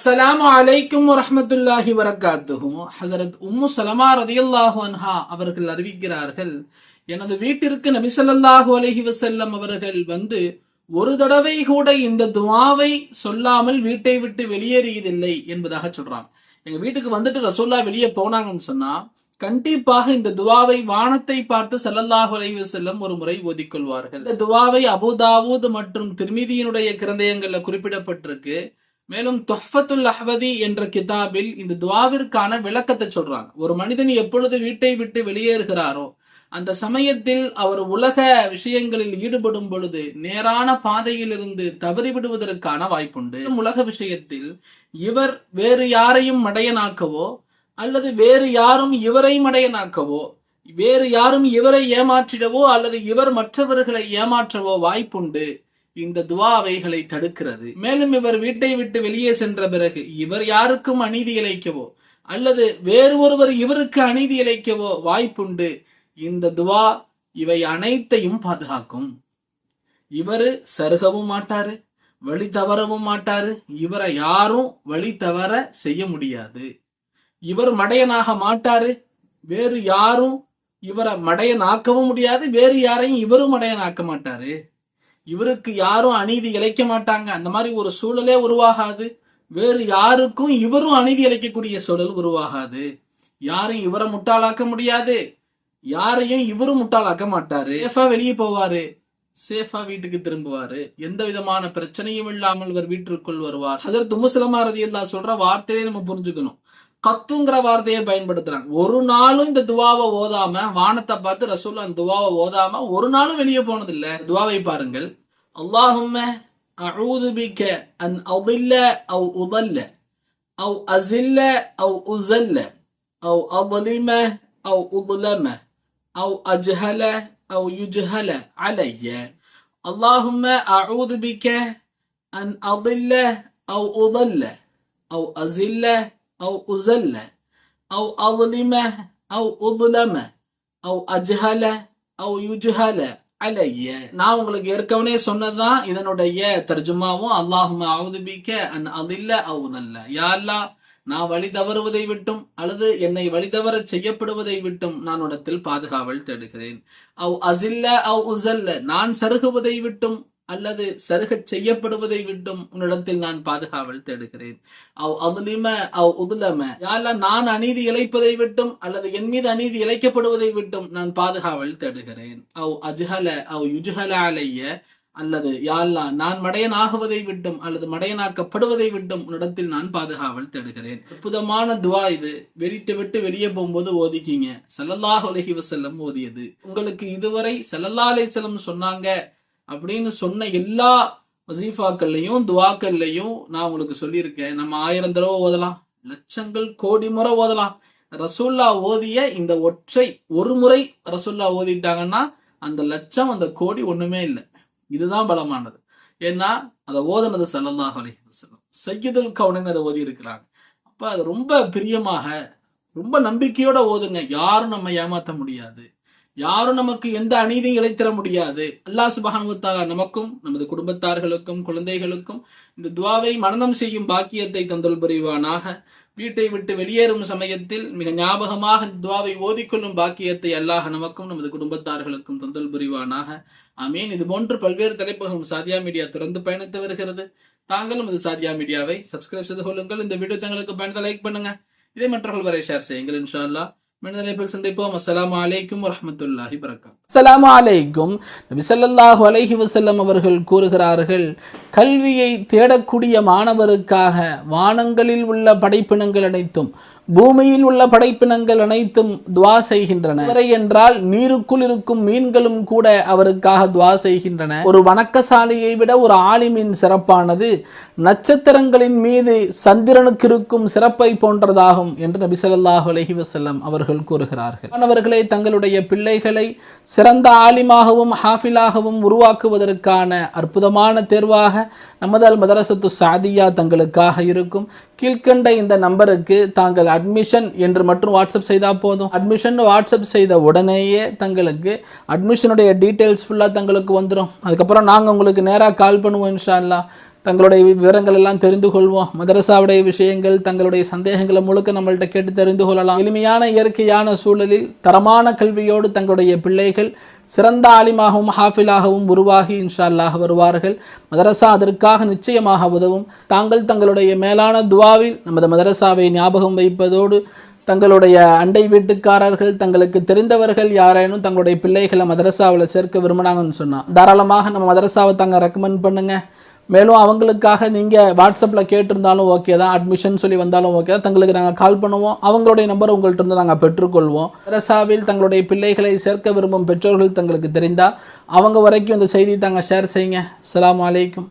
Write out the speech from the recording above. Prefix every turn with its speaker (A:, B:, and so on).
A: அஸ்ஸலாமு அலைக்கும் வரஹ்மத்துல்லாஹி வரகாத்துஹும் ஹசரத் உம்மு சலமா ரதியல்லாஹு அன்ஹா அவர்கள் அறிவிக்கிறார்கள் எனது வீட்டிற்கு நபிசல்லாஹு அலஹி வசல்லம் அவர்கள் வந்து ஒரு தடவை கூட இந்த துவாவை சொல்லாமல் வீட்டை விட்டு வெளியேறியதில்லை என்பதாக சொல்றாங்க. எங்க வீட்டுக்கு வந்துட்டு ரசோல்லா வெளியே போனாங்கன்னு சொன்னா கண்டிப்பாக இந்த துவாவை வானத்தை பார்த்து செல்லல்லாஹு அலைவு செல்லும் ஒரு முறை ஓதிக்கொள்வார்கள் இந்த துவாவை அபுதாவூத் மற்றும் திருமிதியினுடைய கிரந்தயங்கள்ல குறிப்பிடப்பட்டிருக்கு. மேலும் தொஹ்ஃபத்துல் அஹ்வதி என்ற கிதாபில் இந்த துவாவிற்கான விளக்கத்தை சொல்றாங்க. ஒரு மனிதன் எப்பொழுது வீட்டை விட்டு வெளியேறுகிறாரோ அந்த சமயத்தில் அவர் உலக விஷயங்களில் ஈடுபடும் பொழுது நேரான பாதையிலிருந்து தவறிவிடுவதற்கான வாய்ப்புண்டு. உலக விஷயத்தில் இவர் வேறு யாரையும் மடையனாக்கவோ அல்லது வேறு யாரும் இவரை மடையனாக்கவோ வேறு யாரும் இவரை ஏமாற்றிடவோ அல்லது இவர் மற்றவர்களை ஏமாற்றவோ வாய்ப்புண்டு. இந்த துவா அவைகளை தடுக்கிறது. மேலும் இவர் வீட்டை விட்டு வெளியே சென்ற பிறகு இவர் யாருக்கும் அநீதி இழைக்கவோ அல்லது வேறு ஒருவர் இவருக்கு அநீதி இழைக்கவோ வாய்ப்புண்டு. இந்த துவா இவை அனைத்தையும் பாதுகாக்கும். இவரு சருகவும் மாட்டாரு வழி தவறவும் மாட்டாரு. இவரை யாரும் வழி தவற செய்ய முடியாது. இவர் மடையனாக மாட்டாரு வேறு யாரும் இவரை மடையனாக்கவும் முடியாது வேறு யாரையும் இவரும் மடையனாக்க மாட்டாரு. இவருக்கு யாரும் அநீதி இழைக்க மாட்டாங்க. அந்த மாதிரி ஒரு சூழலே உருவாகாது. வேறு யாருக்கும் இவரும் அநீதி இழைக்கக்கூடிய சூழல் உருவாகாது. யாரும் இவரை முட்டாளாக்க முடியாது. யாரையும் இவரும் முட்டாளாக்க மாட்டாரு. சேஃபா வெளியே போவாரு. சேஃபா வீட்டுக்கு திரும்புவாரு. எந்த விதமான பிரச்சனையும் இல்லாமல் இவர் வீட்டிற்குள் வருவார். அதற்கு முஸ்லமா ரதி சொல்ற வார்த்தையே நம்ம புரிஞ்சுக்கணும். கத்துங்கிற வார்த்தையை பயன்படுத்துறாங்க. ஒரு நாளும் இந்த துவாவை ஓதாம வானத்தை பார்த்து ரசூல் அந்த துவாவை ஓதாம ஒரு நாளும் வெளியே போனது இல்ல துவாவை பாருங்கள். அல்லாஹும் அழுது பிக்க அன் அதில்ல அவ் உதல்ல அவ் அசில்ல அவ் உசல்ல அவ் அவலிம அவ் உதுலம அவ் அஜ்ஹல அவ் யுஜ்ஹல அலைய. அல்லாஹும் அழுது பிக்க அன் அதில்ல அவ் உதல்ல அவ் அசில்ல أو أزل أو أظلم أو أظلم أو أجهل أو يجهل அலைய நான் உங்களுக்கு ஏற்கனவே சொன்னதுதான் இதனுடைய தர்ஜுமாவும் அல்லாஹும அவுதுபிக்க அன் அதில்ல அவுதல்ல யாழ்லா நான் வழி தவறுவதை விட்டும் அல்லது என்னை வழிதவற செய்யப்படுவதை விட்டும் நான் உடத்தில் பாதுகாவல் தேடுகிறேன் அவ் அசில்ல அவ் உசல்ல நான் சருகுவதை விட்டும் அல்லது சருகச் செய்யப்படுவதை விட்டும் உன்னிடத்தில் நான் பாதுகாவல் தேடுகிறேன். அவ் அதுலிம அவ் உதுலம யால நான் அநீதி இழைப்பதை விட்டும் அல்லது என் மீது அநீதி இழைக்கப்படுவதை விட்டும் நான் பாதுகாவல் தேடுகிறேன். அவ் அஜ்ஹல அவ் யுஜ்ஹல அலைய அல்லது யாழ்லா நான் மடையன் ஆகுவதை விட்டும் அல்லது மடையனாக்கப்படுவதை விட்டும் உன்னிடத்தில் நான் பாதுகாவல் தேடுகிறேன். அற்புதமான துவா இது. வெளிட்டு விட்டு வெளியே போகும்போது ஓதிக்கிங்க. சல்லல்லாஹ் உலகி வசல்லம் ஓதியது. உங்களுக்கு இதுவரை சல்லல்லா அலைஹி சொன்னாங்க. அப்படின்னு சொன்ன எல்லா வசீஃபாக்கள்லையும் துவாக்கள்லையும் நான் உங்களுக்கு சொல்லியிருக்கேன். நம்ம ஆயிரம் தடவை ஓதலாம். லட்சங்கள் கோடி முறை ஓதலாம். ரசூல்லா ஓதிய இந்த ஒற்றை ஒரு முறை ரசூல்லா ஓதிட்டாங்கன்னா அந்த லட்சம் அந்த கோடி ஒண்ணுமே இல்லை. இதுதான் பலமானது. ஏன்னா அதை ஓதுனது சல்லல்லாஹ் அலைஹி வஸல்லம். சையதுல் கவுனன் அதை ஓதி இருக்கிறாங்க அப்ப அது ரொம்ப பிரியமாக ரொம்ப நம்பிக்கையோட ஓதுங்க. யாரும் நம்ம ஏமாத்த முடியாது. யாரும் நமக்கு எந்த அநீதியும் இழைத்தர முடியாது. அல்லாஹ் சுபஹானுவத்தாலா நமக்கும் நமது குடும்பத்தார்களுக்கும் குழந்தைகளுக்கும் இந்த துவாவை மனநம் செய்யும் பாக்கியத்தை தந்தல் புரிவானாக. வீட்டை விட்டு வெளியேறும் சமயத்தில் மிக ஞாபகமாக துவாவை ஓதிக்கொள்ளும் பாக்கியத்தை அல்லாஹ் நமக்கும் நமது குடும்பத்தார்களுக்கும் தந்தல் புரிவானாக. ஆமீன். இது போன்று பல்வேறு தலைப்புகளும் சாதியா மீடியா தொடர்ந்து பயணித்து வருகிறது. தாங்களும் இது சாதியா மீடியாவை சப்ஸ்கிரைப் செய்து கொள்ளுங்கள். இந்த வீடியோ தங்களுக்கு பயணத்தை லைக் பண்ணுங்க. இதை மற்றவர்கள் வரை ஷேர் செய்யுங்கள் இன்ஷா அல்லா மனிதனைப்பில் சந்திப்போம். அஸ்ஸலாமு அலைக்கும் வரஹ்மத்துல்லாஹி வரகாத் அஸ்ஸலாமு அலைக்கும். நபி ஸல்லல்லாஹு அலைஹி வஸல்லம் அவர்கள் கூறுகிறார்கள் கல்வியை தேடக்கூடிய மாணவருக்காக வானங்களில் உள்ள படைப்பினங்கள் அனைத்தும் பூமியில் உள்ள படைப்பினங்கள் அனைத்தும் துவா செய்கின்றன. வரை என்றால் நீருக்குள் இருக்கும் மீன்களும் கூட அவருக்காக துவா செய்கின்றன. ஒரு வணக்கசாலியை விட ஒரு ஆலிமின் சிறப்பானது நட்சத்திரங்களின் மீது சந்திரனுக்கு இருக்கும் சிறப்பை போன்றதாகும் என்று நபி அலஹி வசல்லம் அவர்கள் கூறுகிறார்கள். மாணவர்களே தங்களுடைய பிள்ளைகளை சிறந்த ஆலிமாகவும் ஹாஃபிலாகவும் உருவாக்குவதற்கான அற்புதமான தேர்வாக நமது அல் மதரசத்து சாதியா தங்களுக்காக இருக்கும். கீழ்கண்ட இந்த நம்பருக்கு தாங்கள் அட்மிஷன் என்று மட்டும் வாட்ஸ்அப் செய்தால் போதும். அட்மிஷன் வாட்ஸ்அப் செய்த உடனேயே தங்களுக்கு அட்மிஷனுடைய டீட்டெயில்ஸ் ஃபுல்லாக தங்களுக்கு வந்துடும் அதுக்கப்புறம் நாங்கள் உங்களுக்கு நேராக கால் பண்ணுவோம் இன்ஷா தங்களுடைய விவரங்கள் எல்லாம் தெரிந்து கொள்வோம். மதரசாவுடைய விஷயங்கள் தங்களுடைய சந்தேகங்களை முழுக்க நம்மள்கிட்ட கேட்டு தெரிந்து கொள்ளலாம். எளிமையான இயற்கையான சூழலில் தரமான கல்வியோடு தங்களுடைய பிள்ளைகள் சிறந்த ஆலிமாகவும் ஹாஃபிலாகவும் உருவாகி இன்ஷா வருவார்கள். மதரசா அதற்காக நிச்சயமாக உதவும். தாங்கள் தங்களுடைய மேலான துவாவில் நமது மதரசாவை ஞாபகம் வைப்பதோடு தங்களுடைய அண்டை வீட்டுக்காரர்கள் தங்களுக்கு தெரிந்தவர்கள் யாரேனும் தங்களுடைய பிள்ளைகளை மதரசாவில் சேர்க்க விரும்பினாங்கன்னு சொன்னால் தாராளமாக நம்ம மதரசாவை தாங்க ரெக்கமெண்ட் பண்ணுங்கள் மேலும் அவங்களுக்காக நீங்கள் வாட்ஸ்அப்பில் கேட்டிருந்தாலும் ஓகே தான். அட்மிஷன் சொல்லி வந்தாலும் ஓகே தான். தங்களுக்கு நாங்கள் கால் பண்ணுவோம். அவங்களுடைய நம்பர் உங்கள்கிட்ட இருந்து நாங்கள் பெற்றுக்கொள்வோம். தெரசாவில் தங்களுடைய பிள்ளைகளை சேர்க்க விரும்பும் பெற்றோர்கள் தங்களுக்கு தெரிந்தால் அவங்க வரைக்கும் இந்த செய்தி தாங்க ஷேர் செய்யுங்க. அலாம் அலைக்கும்